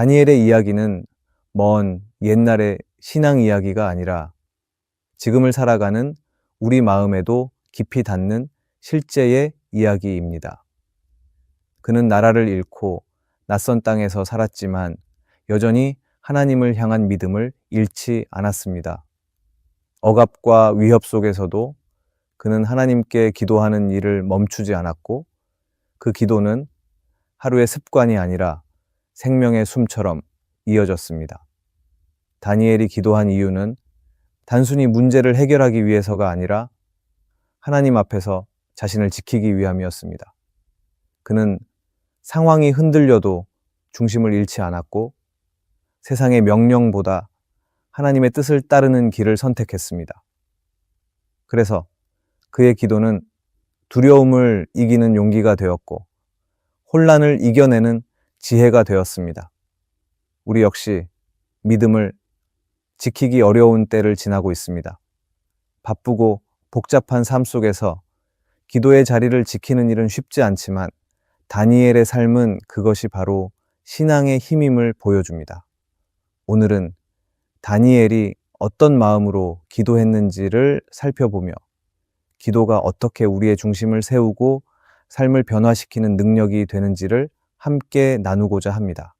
다니엘의 이야기는 먼 옛날의 신앙 이야기가 아니라 지금을 살아가는 우리 마음에도 깊이 닿는 실제의 이야기입니다. 그는 나라를 잃고 낯선 땅에서 살았지만 여전히 하나님을 향한 믿음을 잃지 않았습니다. 억압과 위협 속에서도 그는 하나님께 기도하는 일을 멈추지 않았고 그 기도는 하루의 습관이 아니라 생명의 숨처럼 이어졌습니다. 다니엘이 기도한 이유는 단순히 문제를 해결하기 위해서가 아니라 하나님 앞에서 자신을 지키기 위함이었습니다. 그는 상황이 흔들려도 중심을 잃지 않았고 세상의 명령보다 하나님의 뜻을 따르는 길을 선택했습니다. 그래서 그의 기도는 두려움을 이기는 용기가 되었고 혼란을 이겨내는 지혜가 되었습니다. 우리 역시 믿음을 지키기 어려운 때를 지나고 있습니다. 바쁘고 복잡한 삶 속에서 기도의 자리를 지키는 일은 쉽지 않지만 다니엘의 삶은 그것이 바로 신앙의 힘임을 보여줍니다. 오늘은 다니엘이 어떤 마음으로 기도했는지를 살펴보며 기도가 어떻게 우리의 중심을 세우고 삶을 변화시키는 능력이 되는지를 함께 나누고자 합니다.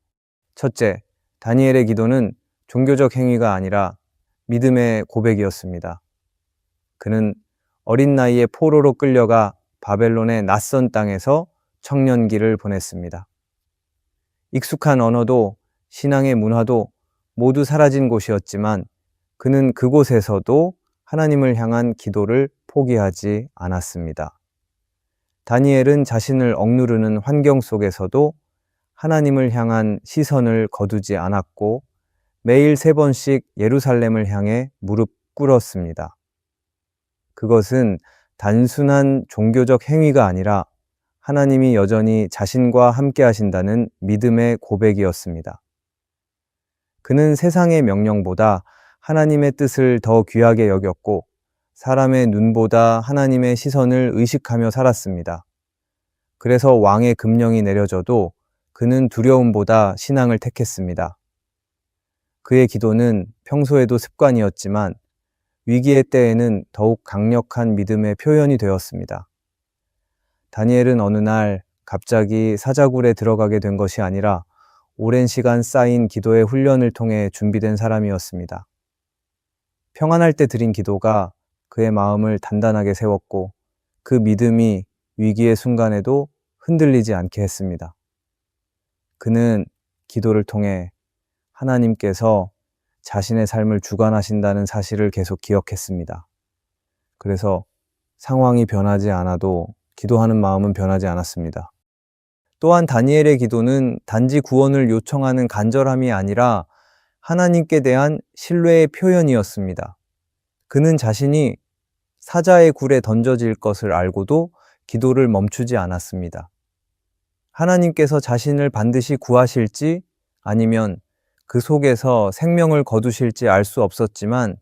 첫째, 다니엘의 기도는 종교적 행위가 아니라 믿음의 고백이었습니다. 그는 어린 나이에 포로로 끌려가 바벨론의 낯선 땅에서 청년기를 보냈습니다. 익숙한 언어도 신앙의 문화도 모두 사라진 곳이었지만 그는 그곳에서도 하나님을 향한 기도를 포기하지 않았습니다. 다니엘은 자신을 억누르는 환경 속에서도 하나님을 향한 시선을 거두지 않았고 매일 세 번씩 예루살렘을 향해 무릎 꿇었습니다. 그것은 단순한 종교적 행위가 아니라 하나님이 여전히 자신과 함께 하신다는 믿음의 고백이었습니다. 그는 세상의 명령보다 하나님의 뜻을 더 귀하게 여겼고 사람의 눈보다 하나님의 시선을 의식하며 살았습니다. 그래서 왕의 금령이 내려져도 그는 두려움보다 신앙을 택했습니다. 그의 기도는 평소에도 습관이었지만 위기의 때에는 더욱 강력한 믿음의 표현이 되었습니다. 다니엘은 어느 날 갑자기 사자굴에 들어가게 된 것이 아니라 오랜 시간 쌓인 기도의 훈련을 통해 준비된 사람이었습니다. 평안할 때 드린 기도가 그의 마음을 단단하게 세웠고 그 믿음이 위기의 순간에도 흔들리지 않게 했습니다. 그는 기도를 통해 하나님께서 자신의 삶을 주관하신다는 사실을 계속 기억했습니다. 그래서 상황이 변하지 않아도 기도하는 마음은 변하지 않았습니다. 또한 다니엘의 기도는 단지 구원을 요청하는 간절함이 아니라 하나님께 대한 신뢰의 표현이었습니다. 그는 자신이 사자의 굴에 던져질 것을 알고도 기도를 멈추지 않았습니다. 하나님께서 자신을 반드시 구하실지 아니면 그 속에서 생명을 거두실지 알 수 없었지만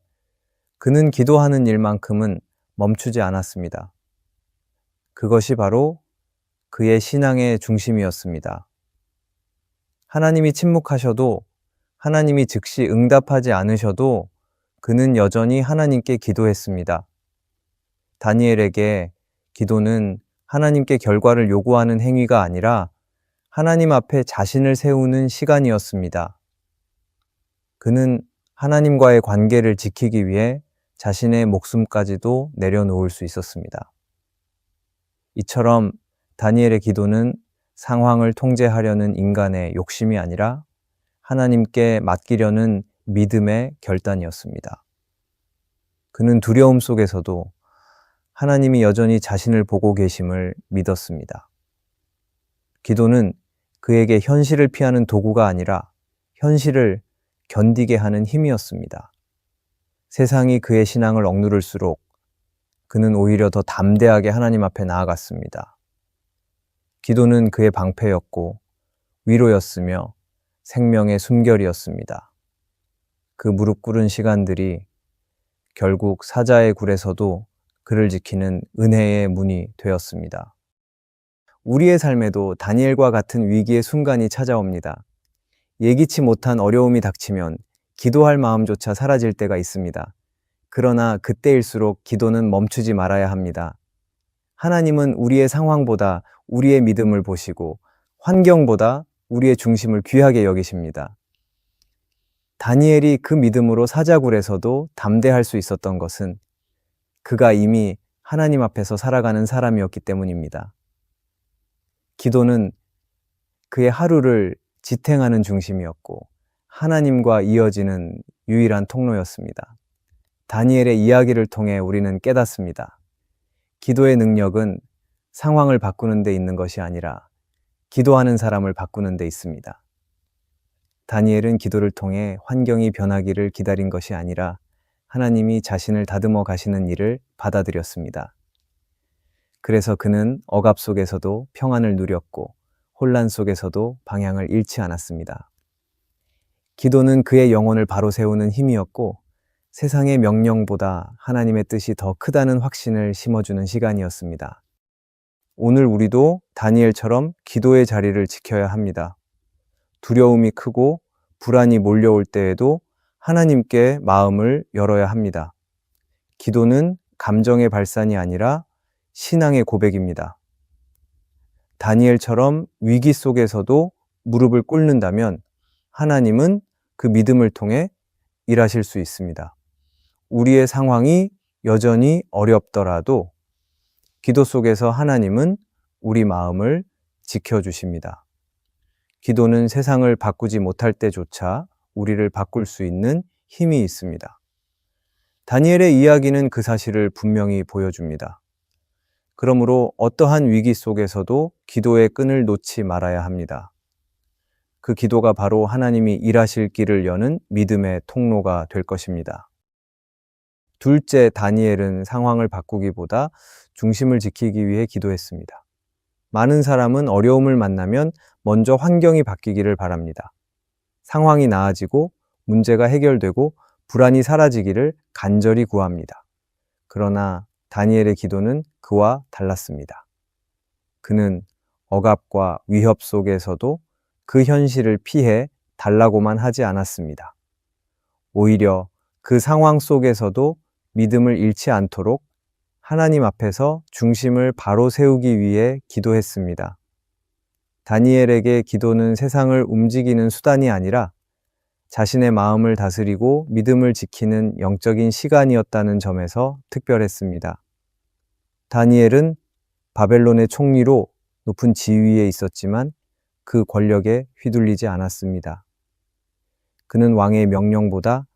그는 기도하는 일만큼은 멈추지 않았습니다. 그것이 바로 그의 신앙의 중심이었습니다. 하나님이 침묵하셔도 하나님이 즉시 응답하지 않으셔도 그는 여전히 하나님께 기도했습니다. 다니엘에게 기도는 하나님께 결과를 요구하는 행위가 아니라 하나님 앞에 자신을 세우는 시간이었습니다. 그는 하나님과의 관계를 지키기 위해 자신의 목숨까지도 내려놓을 수 있었습니다. 이처럼 다니엘의 기도는 상황을 통제하려는 인간의 욕심이 아니라 하나님께 맡기려는 믿음의 결단이었습니다. 그는 두려움 속에서도 하나님이 여전히 자신을 보고 계심을 믿었습니다. 기도는 그에게 현실을 피하는 도구가 아니라 현실을 견디게 하는 힘이었습니다. 세상이 그의 신앙을 억누를수록 그는 오히려 더 담대하게 하나님 앞에 나아갔습니다. 기도는 그의 방패였고 위로였으며 생명의 숨결이었습니다. 그 무릎 꿇은 시간들이 결국 사자의 굴에서도 그를 지키는 은혜의 문이 되었습니다. 우리의 삶에도 다니엘과 같은 위기의 순간이 찾아옵니다. 예기치 못한 어려움이 닥치면 기도할 마음조차 사라질 때가 있습니다. 그러나 그때일수록 기도는 멈추지 말아야 합니다. 하나님은 우리의 상황보다 우리의 믿음을 보시고 환경보다 우리의 중심을 귀하게 여기십니다. 다니엘이 그 믿음으로 사자굴에서도 담대할 수 있었던 것은 그가 이미 하나님 앞에서 살아가는 사람이었기 때문입니다. 기도는 그의 하루를 지탱하는 중심이었고 하나님과 이어지는 유일한 통로였습니다. 다니엘의 이야기를 통해 우리는 깨닫습니다. 기도의 능력은 상황을 바꾸는 데 있는 것이 아니라 기도하는 사람을 바꾸는 데 있습니다. 다니엘은 기도를 통해 환경이 변하기를 기다린 것이 아니라 하나님이 자신을 다듬어 가시는 일을 받아들였습니다. 그래서 그는 억압 속에서도 평안을 누렸고 혼란 속에서도 방향을 잃지 않았습니다. 기도는 그의 영혼을 바로 세우는 힘이었고 세상의 명령보다 하나님의 뜻이 더 크다는 확신을 심어주는 시간이었습니다. 오늘 우리도 다니엘처럼 기도의 자리를 지켜야 합니다. 두려움이 크고 불안이 몰려올 때에도 하나님께 마음을 열어야 합니다. 기도는 감정의 발산이 아니라 신앙의 고백입니다. 다니엘처럼 위기 속에서도 무릎을 꿇는다면 하나님은 그 믿음을 통해 일하실 수 있습니다. 우리의 상황이 여전히 어렵더라도 기도 속에서 하나님은 우리 마음을 지켜주십니다. 기도는 세상을 바꾸지 못할 때조차 우리를 바꿀 수 있는 힘이 있습니다. 다니엘의 이야기는 그 사실을 분명히 보여줍니다. 그러므로 어떠한 위기 속에서도 기도의 끈을 놓지 말아야 합니다. 그 기도가 바로 하나님이 일하실 길을 여는 믿음의 통로가 될 것입니다. 둘째, 다니엘은 상황을 바꾸기보다 중심을 지키기 위해 기도했습니다. 많은 사람은 어려움을 만나면 먼저 환경이 바뀌기를 바랍니다. 상황이 나아지고 문제가 해결되고 불안이 사라지기를 간절히 구합니다. 그러나 다니엘의 기도는 그와 달랐습니다. 그는 억압과 위협 속에서도 그 현실을 피해 달라고만 하지 않았습니다. 오히려 그 상황 속에서도 믿음을 잃지 않도록 하나님 앞에서 중심을 바로 세우기 위해 기도했습니다. 다니엘에게 기도는 세상을 움직이는 수단이 아니라 자신의 마음을 다스리고 믿음을 지키는 영적인 시간이었다는 점에서 특별했습니다. 다니엘은 바벨론의 총리로 높은 지위에 있었지만 그 권력에 휘둘리지 않았습니다. 그는 왕의 명령보다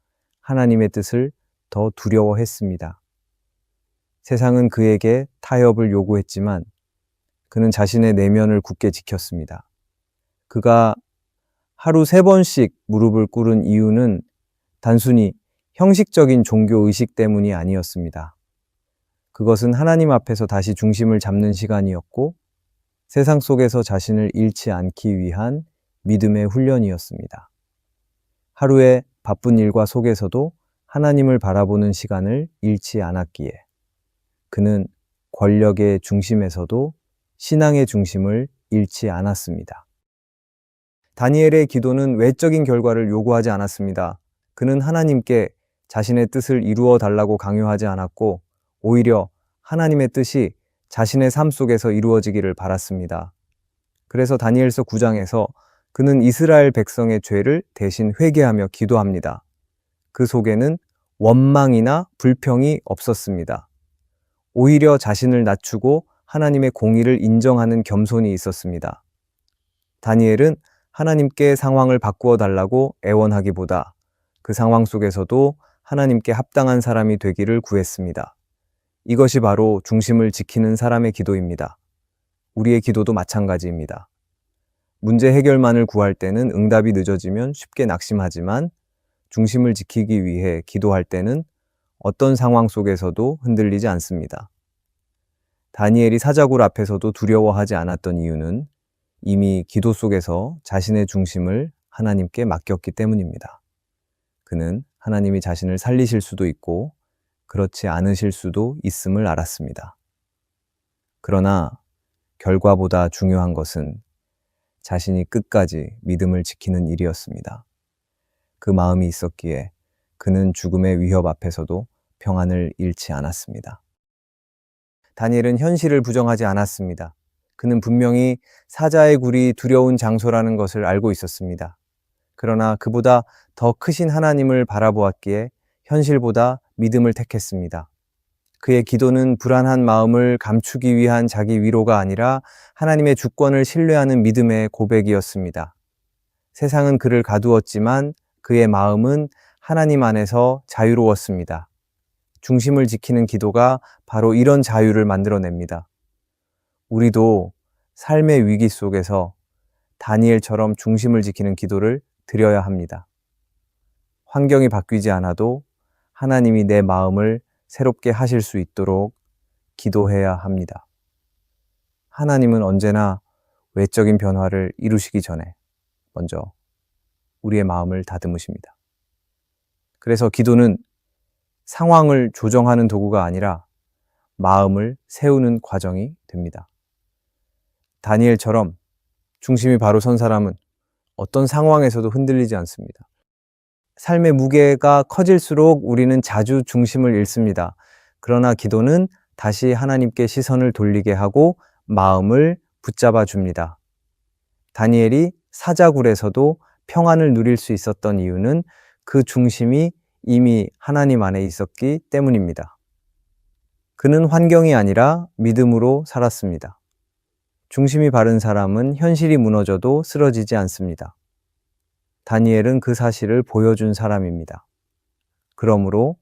하나님의 뜻을 더 두려워했습니다. 세상은 그에게 타협을 요구했지만 그는 자신의 내면을 굳게 지켰습니다. 그가 하루 세 번씩 무릎을 꿇은 이유는 단순히 형식적인 종교 의식 때문이 아니었습니다. 그것은 하나님 앞에서 다시 중심을 잡는 시간이었고 세상 속에서 자신을 잃지 않기 위한 믿음의 훈련이었습니다. 하루의 바쁜 일과 속에서도 하나님을 바라보는 시간을 잃지 않았기에 그는 권력의 중심에서도 신앙의 중심을 잃지 않았습니다. 다니엘의 기도는 외적인 결과를 요구하지 않았습니다. 그는 하나님께 자신의 뜻을 이루어 달라고 강요하지 않았고 오히려 하나님의 뜻이 자신의 삶 속에서 이루어지기를 바랐습니다. 그래서 다니엘서 9장에서 그는 이스라엘 백성의 죄를 대신 회개하며 기도합니다. 그 속에는 원망이나 불평이 없었습니다. 오히려 자신을 낮추고 하나님의 공의를 인정하는 겸손이 있었습니다. 다니엘은 하나님께 상황을 바꾸어 달라고 애원하기보다 그 상황 속에서도 하나님께 합당한 사람이 되기를 구했습니다. 이것이 바로 중심을 지키는 사람의 기도입니다. 우리의 기도도 마찬가지입니다. 문제 해결만을 구할 때는 응답이 늦어지면 쉽게 낙심하지만 중심을 지키기 위해 기도할 때는 어떤 상황 속에서도 흔들리지 않습니다. 다니엘이 사자굴 앞에서도 두려워하지 않았던 이유는 이미 기도 속에서 자신의 중심을 하나님께 맡겼기 때문입니다. 그는 하나님이 자신을 살리실 수도 있고 그렇지 않으실 수도 있음을 알았습니다. 그러나 결과보다 중요한 것은 자신이 끝까지 믿음을 지키는 일이었습니다. 그 마음이 있었기에 그는 죽음의 위협 앞에서도 평안을 잃지 않았습니다. 다니엘은 현실을 부정하지 않았습니다. 그는 분명히 사자의 굴이 두려운 장소라는 것을 알고 있었습니다. 그러나 그보다 더 크신 하나님을 바라보았기에 현실보다 믿음을 택했습니다. 그의 기도는 불안한 마음을 감추기 위한 자기 위로가 아니라 하나님의 주권을 신뢰하는 믿음의 고백이었습니다. 세상은 그를 가두었지만 그의 마음은 하나님 안에서 자유로웠습니다. 중심을 지키는 기도가 바로 이런 자유를 만들어냅니다. 우리도 삶의 위기 속에서 다니엘처럼 중심을 지키는 기도를 드려야 합니다. 환경이 바뀌지 않아도 하나님이 내 마음을 새롭게 하실 수 있도록 기도해야 합니다. 하나님은 언제나 외적인 변화를 이루시기 전에 먼저 우리의 마음을 다듬으십니다. 그래서 기도는 상황을 조정하는 도구가 아니라 마음을 세우는 과정이 됩니다. 다니엘처럼 중심이 바로 선 사람은 어떤 상황에서도 흔들리지 않습니다. 삶의 무게가 커질수록 우리는 자주 중심을 잃습니다. 그러나 기도는 다시 하나님께 시선을 돌리게 하고 마음을 붙잡아 줍니다. 다니엘이 사자굴에서도 평안을 누릴 수 있었던 이유는 그 중심이 이미 하나님 안에 있었기 때문입니다. 그는 환경이 아니라 믿음으로 살았습니다. 중심이 바른 사람은 현실이 무너져도 쓰러지지 않습니다. 다니엘은 그 사실을 보여준 사람입니다. 그러므로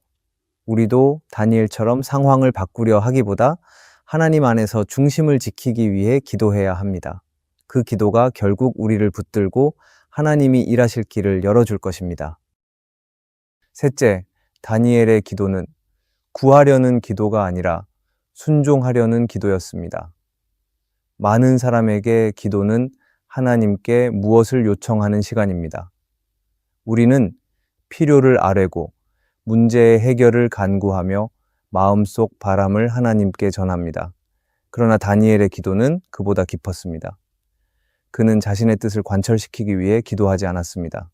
우리도 다니엘처럼 상황을 바꾸려 하기보다 하나님 안에서 중심을 지키기 위해 기도해야 합니다. 그 기도가 결국 우리를 붙들고 하나님이 일하실 길을 열어줄 것입니다. 셋째, 다니엘의 기도는 구하려는 기도가 아니라 순종하려는 기도였습니다. 많은 사람에게 기도는 하나님께 무엇을 요청하는 시간입니다. 우리는 필요를 아뢰고 문제의 해결을 간구하며 마음속 바람을 하나님께 전합니다. 그러나 다니엘의 기도는 그보다 깊었습니다. 그는 자신의 뜻을 관철시키기 위해 기도하지 않았습니다.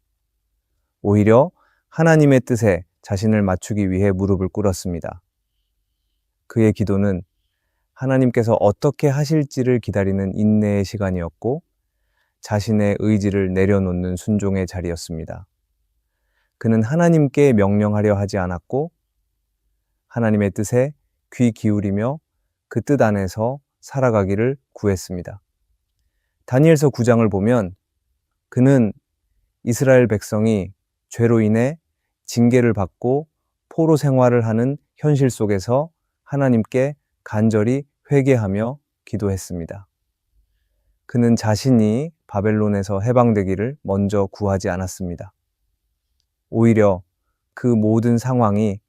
오히려 하나님의 뜻에 자신을 맞추기 위해 무릎을 꿇었습니다. 그의 기도는 하나님께서 어떻게 하실지를 기다리는 인내의 시간이었고 자신의 의지를 내려놓는 순종의 자리였습니다. 그는 하나님께 명령하려 하지 않았고 하나님의 뜻에 귀 기울이며 그 뜻 안에서 살아가기를 구했습니다. 다니엘서 9장을 보면 그는 이스라엘 백성이 죄로 인해 징계를 받고 포로 생활을 하는 현실 속에서 하나님께 간절히 회개하며 기도했습니다. 그는 자신이 바벨론에서 해방되기를 먼저 구하지 않았습니다. 오히려 그 모든 상황이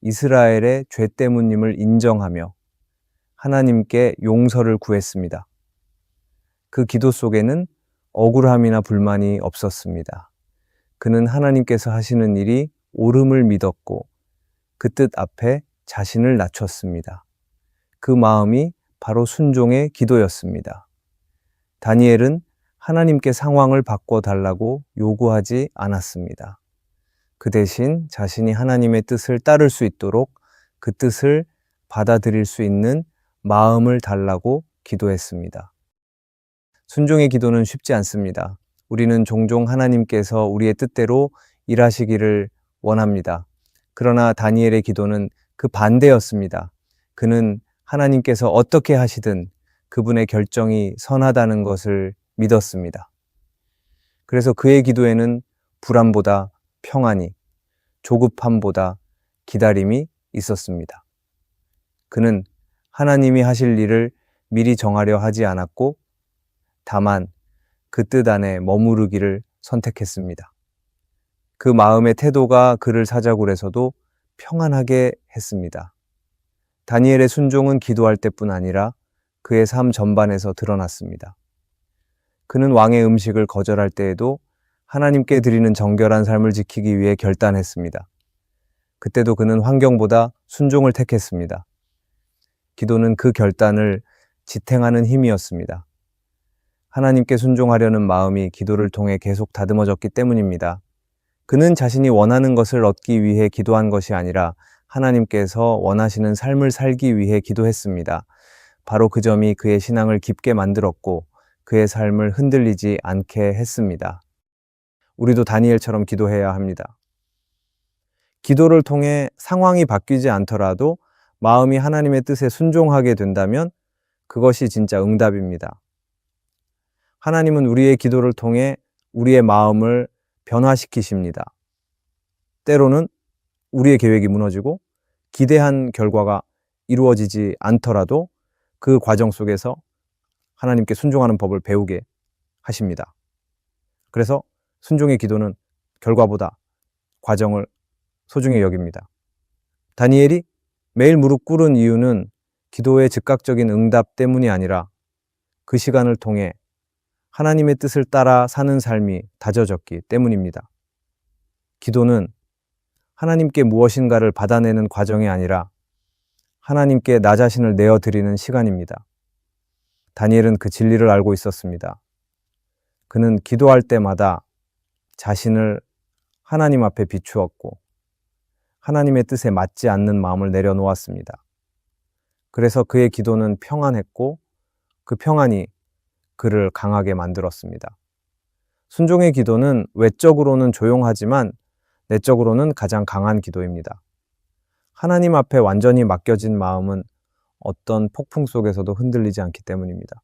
이스라엘의 죄 때문임을 인정하며 하나님께 용서를 구했습니다. 그 기도 속에는 억울함이나 불만이 없었습니다. 그는 하나님께서 하시는 일이 옳음을 믿었고 그 뜻 앞에 자신을 낮췄습니다. 그 마음이 바로 순종의 기도였습니다. 다니엘은 하나님께 상황을 바꿔달라고 요구하지 않았습니다. 그 대신 자신이 하나님의 뜻을 따를 수 있도록 그 뜻을 받아들일 수 있는 마음을 달라고 기도했습니다. 순종의 기도는 쉽지 않습니다. 우리는 종종 하나님께서 우리의 뜻대로 일하시기를 원합니다. 그러나 다니엘의 기도는 그 반대였습니다. 그는 하나님께서 어떻게 하시든 그분의 결정이 선하다는 것을 믿었습니다. 그래서 그의 기도에는 불안보다 평안이, 조급함보다 기다림이 있었습니다. 그는 하나님이 하실 일을 미리 정하려 하지 않았고 다만 그 뜻 안에 머무르기를 선택했습니다. 그 마음의 태도가 그를 사자굴에서도 평안하게 했습니다. 다니엘의 순종은 기도할 때뿐 아니라 그의 삶 전반에서 드러났습니다. 그는 왕의 음식을 거절할 때에도 하나님께 드리는 정결한 삶을 지키기 위해 결단했습니다. 그때도 그는 환경보다 순종을 택했습니다. 기도는 그 결단을 지탱하는 힘이었습니다. 하나님께 순종하려는 마음이 기도를 통해 계속 다듬어졌기 때문입니다. 그는 자신이 원하는 것을 얻기 위해 기도한 것이 아니라 하나님께서 원하시는 삶을 살기 위해 기도했습니다. 바로 그 점이 그의 신앙을 깊게 만들었고 그의 삶을 흔들리지 않게 했습니다. 우리도 다니엘처럼 기도해야 합니다. 기도를 통해 상황이 바뀌지 않더라도 마음이 하나님의 뜻에 순종하게 된다면 그것이 진짜 응답입니다. 하나님은 우리의 기도를 통해 우리의 마음을 변화시키십니다. 때로는 우리의 계획이 무너지고 기대한 결과가 이루어지지 않더라도 그 과정 속에서 하나님께 순종하는 법을 배우게 하십니다. 그래서 순종의 기도는 결과보다 과정을 소중히 여깁니다. 다니엘이 매일 무릎 꿇은 이유는 기도의 즉각적인 응답 때문이 아니라 그 시간을 통해 하나님의 뜻을 따라 사는 삶이 다져졌기 때문입니다. 기도는 하나님께 무엇인가를 받아내는 과정이 아니라 하나님께 나 자신을 내어드리는 시간입니다. 다니엘은 그 진리를 알고 있었습니다. 그는 기도할 때마다 자신을 하나님 앞에 비추었고 하나님의 뜻에 맞지 않는 마음을 내려놓았습니다. 그래서 그의 기도는 평안했고 그 평안이 그를 강하게 만들었습니다. 순종의 기도는 외적으로는 조용하지만 내적으로는 가장 강한 기도입니다. 하나님 앞에 완전히 맡겨진 마음은 어떤 폭풍 속에서도 흔들리지 않기 때문입니다.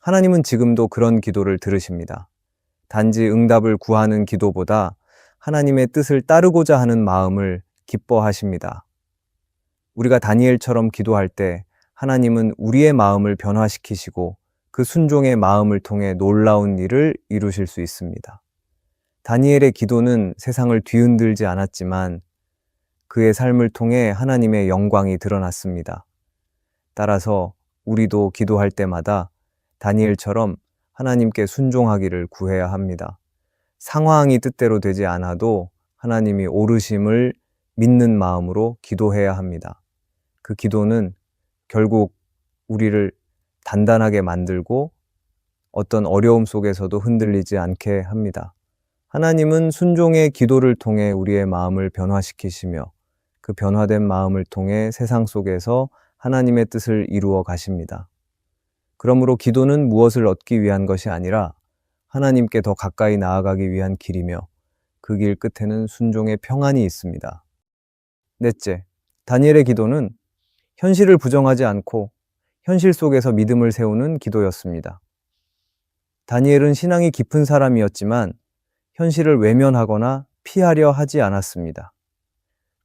하나님은 지금도 그런 기도를 들으십니다. 단지 응답을 구하는 기도보다 하나님의 뜻을 따르고자 하는 마음을 기뻐하십니다. 우리가 다니엘처럼 기도할 때 하나님은 우리의 마음을 변화시키시고 그 순종의 마음을 통해 놀라운 일을 이루실 수 있습니다. 다니엘의 기도는 세상을 뒤흔들지 않았지만 그의 삶을 통해 하나님의 영광이 드러났습니다. 따라서 우리도 기도할 때마다 다니엘처럼 하나님께 순종하기를 구해야 합니다. 상황이 뜻대로 되지 않아도 하나님이 오르심을 믿는 마음으로 기도해야 합니다. 그 기도는 결국 우리를 단단하게 만들고 어떤 어려움 속에서도 흔들리지 않게 합니다. 하나님은 순종의 기도를 통해 우리의 마음을 변화시키시며 그 변화된 마음을 통해 세상 속에서 하나님의 뜻을 이루어 가십니다. 그러므로 기도는 무엇을 얻기 위한 것이 아니라 하나님께 더 가까이 나아가기 위한 길이며 그 길 끝에는 순종의 평안이 있습니다. 넷째, 다니엘의 기도는 현실을 부정하지 않고 현실 속에서 믿음을 세우는 기도였습니다. 다니엘은 신앙이 깊은 사람이었지만 현실을 외면하거나 피하려 하지 않았습니다.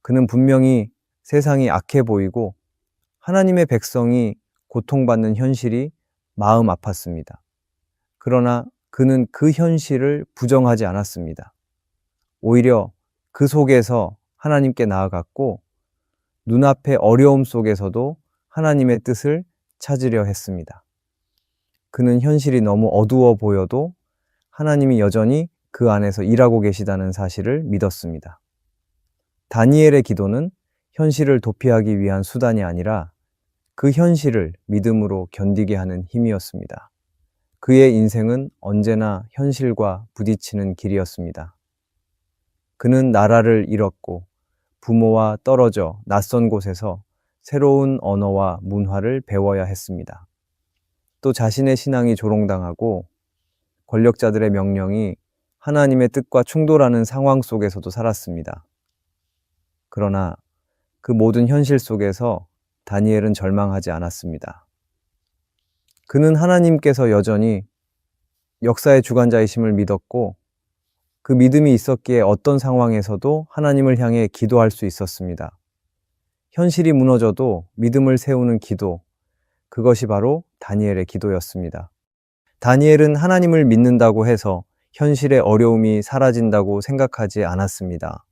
그는 분명히 세상이 악해 보이고 하나님의 백성이 고통받는 현실이 마음 아팠습니다. 그러나 그는 그 현실을 부정하지 않았습니다. 오히려 그 속에서 하나님께 나아갔고 눈앞의 어려움 속에서도 하나님의 뜻을 찾으려 했습니다. 그는 현실이 너무 어두워 보여도 하나님이 여전히 그 안에서 일하고 계시다는 사실을 믿었습니다. 다니엘의 기도는 현실을 도피하기 위한 수단이 아니라 그 현실을 믿음으로 견디게 하는 힘이었습니다. 그의 인생은 언제나 현실과 부딪히는 길이었습니다. 그는 나라를 잃었고 부모와 떨어져 낯선 곳에서 새로운 언어와 문화를 배워야 했습니다. 또 자신의 신앙이 조롱당하고 권력자들의 명령이 하나님의 뜻과 충돌하는 상황 속에서도 살았습니다. 그러나 그 모든 현실 속에서 다니엘은 절망하지 않았습니다. 그는 하나님께서 여전히 역사의 주관자이심을 믿었고 그 믿음이 있었기에 어떤 상황에서도 하나님을 향해 기도할 수 있었습니다. 현실이 무너져도 믿음을 세우는 기도, 그것이 바로 다니엘의 기도였습니다. 다니엘은 하나님을 믿는다고 해서 현실의 어려움이 사라진다고 생각하지 않았습니다.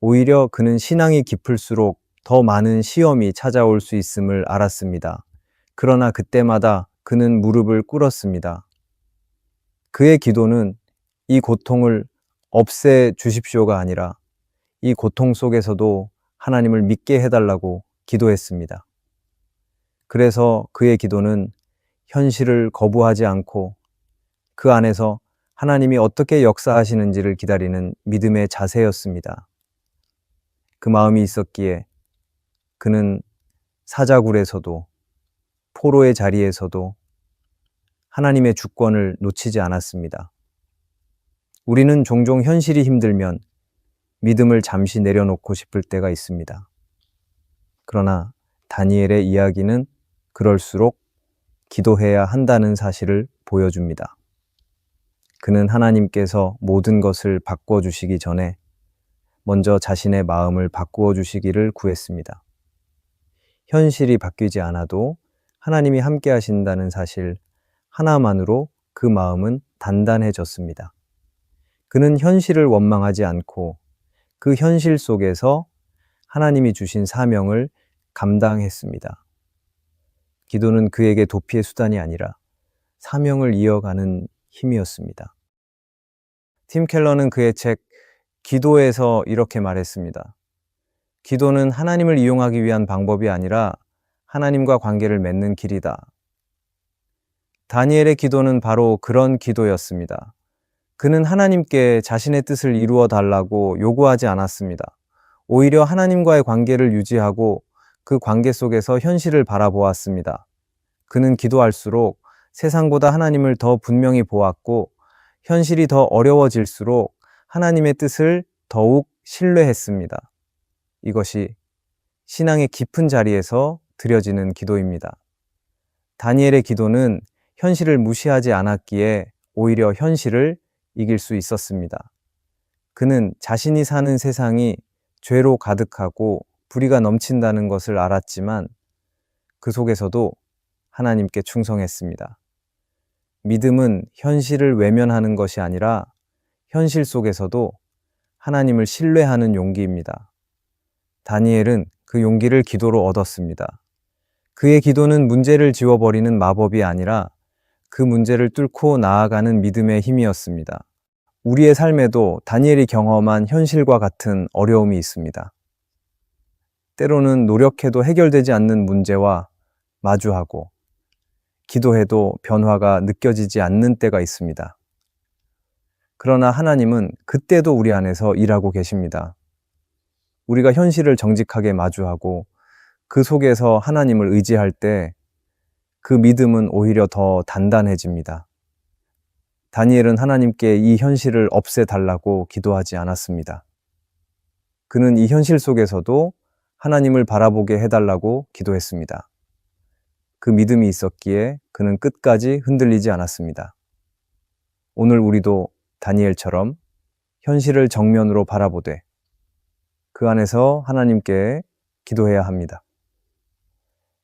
오히려 그는 신앙이 깊을수록 더 많은 시험이 찾아올 수 있음을 알았습니다. 그러나 그때마다 그는 무릎을 꿇었습니다. 그의 기도는 이 고통을 없애 주십시오가 아니라 이 고통 속에서도 하나님을 믿게 해달라고 기도했습니다. 그래서 그의 기도는 현실을 거부하지 않고 그 안에서 하나님이 어떻게 역사하시는지를 기다리는 믿음의 자세였습니다. 그 마음이 있었기에 그는 사자굴에서도 포로의 자리에서도 하나님의 주권을 놓치지 않았습니다. 우리는 종종 현실이 힘들면 믿음을 잠시 내려놓고 싶을 때가 있습니다. 그러나 다니엘의 이야기는 그럴수록 기도해야 한다는 사실을 보여줍니다. 그는 하나님께서 모든 것을 바꿔주시기 전에 먼저 자신의 마음을 바꾸어 주시기를 구했습니다. 현실이 바뀌지 않아도 하나님이 함께 하신다는 사실 하나만으로 그 마음은 단단해졌습니다. 그는 현실을 원망하지 않고 그 현실 속에서 하나님이 주신 사명을 감당했습니다. 기도는 그에게 도피의 수단이 아니라 사명을 이어가는 힘이었습니다. 팀 켈러는 그의 책 기도에서 이렇게 말했습니다. 기도는 하나님을 이용하기 위한 방법이 아니라 하나님과 관계를 맺는 길이다. 다니엘의 기도는 바로 그런 기도였습니다. 그는 하나님께 자신의 뜻을 이루어 달라고 요구하지 않았습니다. 오히려 하나님과의 관계를 유지하고 그 관계 속에서 현실을 바라보았습니다. 그는 기도할수록 세상보다 하나님을 더 분명히 보았고 현실이 더 어려워질수록 하나님의 뜻을 더욱 신뢰했습니다. 이것이 신앙의 깊은 자리에서 드려지는 기도입니다. 다니엘의 기도는 현실을 무시하지 않았기에 오히려 현실을 이길 수 있었습니다. 그는 자신이 사는 세상이 죄로 가득하고 불의가 넘친다는 것을 알았지만 그 속에서도 하나님께 충성했습니다. 믿음은 현실을 외면하는 것이 아니라 현실 속에서도 하나님을 신뢰하는 용기입니다. 다니엘은 그 용기를 기도로 얻었습니다. 그의 기도는 문제를 지워버리는 마법이 아니라 그 문제를 뚫고 나아가는 믿음의 힘이었습니다. 우리의 삶에도 다니엘이 경험한 현실과 같은 어려움이 있습니다. 때로는 노력해도 해결되지 않는 문제와 마주하고 기도해도 변화가 느껴지지 않는 때가 있습니다. 그러나 하나님은 그때도 우리 안에서 일하고 계십니다. 우리가 현실을 정직하게 마주하고 그 속에서 하나님을 의지할 때 그 믿음은 오히려 더 단단해집니다. 다니엘은 하나님께 이 현실을 없애달라고 기도하지 않았습니다. 그는 이 현실 속에서도 하나님을 바라보게 해달라고 기도했습니다. 그 믿음이 있었기에 그는 끝까지 흔들리지 않았습니다. 오늘 우리도 다니엘처럼 현실을 정면으로 바라보되 그 안에서 하나님께 기도해야 합니다.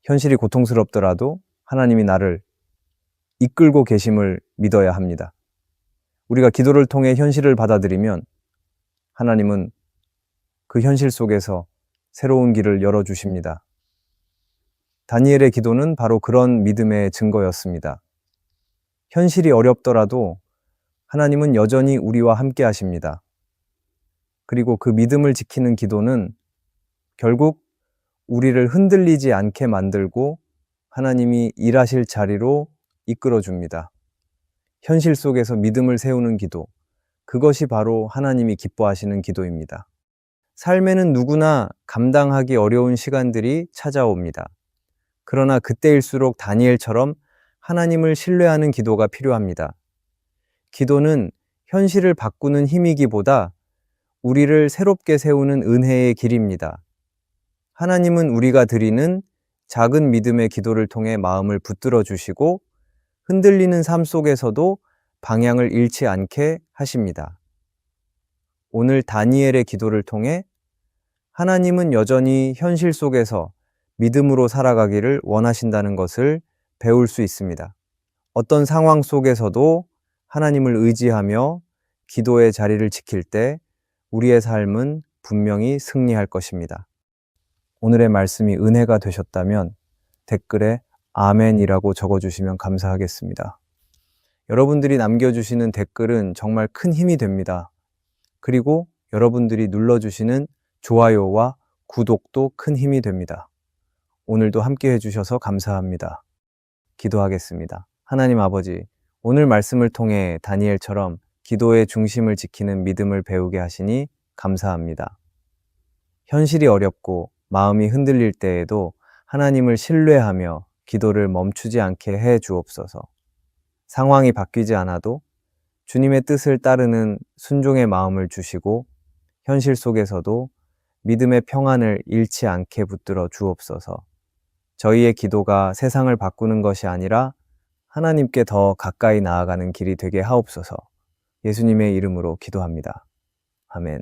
현실이 고통스럽더라도 하나님이 나를 이끌고 계심을 믿어야 합니다. 우리가 기도를 통해 현실을 받아들이면 하나님은 그 현실 속에서 새로운 길을 열어주십니다. 다니엘의 기도는 바로 그런 믿음의 증거였습니다. 현실이 어렵더라도 하나님은 여전히 우리와 함께 하십니다. 그리고 그 믿음을 지키는 기도는 결국 우리를 흔들리지 않게 만들고 하나님이 일하실 자리로 이끌어 줍니다. 현실 속에서 믿음을 세우는 기도, 그것이 바로 하나님이 기뻐하시는 기도입니다. 삶에는 누구나 감당하기 어려운 시간들이 찾아옵니다. 그러나 그때일수록 다니엘처럼 하나님을 신뢰하는 기도가 필요합니다. 기도는 현실을 바꾸는 힘이기보다 우리를 새롭게 세우는 은혜의 길입니다. 하나님은 우리가 드리는 작은 믿음의 기도를 통해 마음을 붙들어 주시고 흔들리는 삶 속에서도 방향을 잃지 않게 하십니다. 오늘 다니엘의 기도를 통해 하나님은 여전히 현실 속에서 믿음으로 살아가기를 원하신다는 것을 배울 수 있습니다. 어떤 상황 속에서도 하나님을 의지하며 기도의 자리를 지킬 때 우리의 삶은 분명히 승리할 것입니다. 오늘의 말씀이 은혜가 되셨다면 댓글에 아멘이라고 적어주시면 감사하겠습니다. 여러분들이 남겨주시는 댓글은 정말 큰 힘이 됩니다. 그리고 여러분들이 눌러주시는 좋아요와 구독도 큰 힘이 됩니다. 오늘도 함께 해주셔서 감사합니다. 기도하겠습니다. 하나님 아버지, 오늘 말씀을 통해 다니엘처럼 기도의 중심을 지키는 믿음을 배우게 하시니 감사합니다. 현실이 어렵고 마음이 흔들릴 때에도 하나님을 신뢰하며 기도를 멈추지 않게 해 주옵소서. 상황이 바뀌지 않아도 주님의 뜻을 따르는 순종의 마음을 주시고 현실 속에서도 믿음의 평안을 잃지 않게 붙들어 주옵소서. 저희의 기도가 세상을 바꾸는 것이 아니라 하나님께 더 가까이 나아가는 길이 되게 하옵소서. 예수님의 이름으로 기도합니다. 아멘.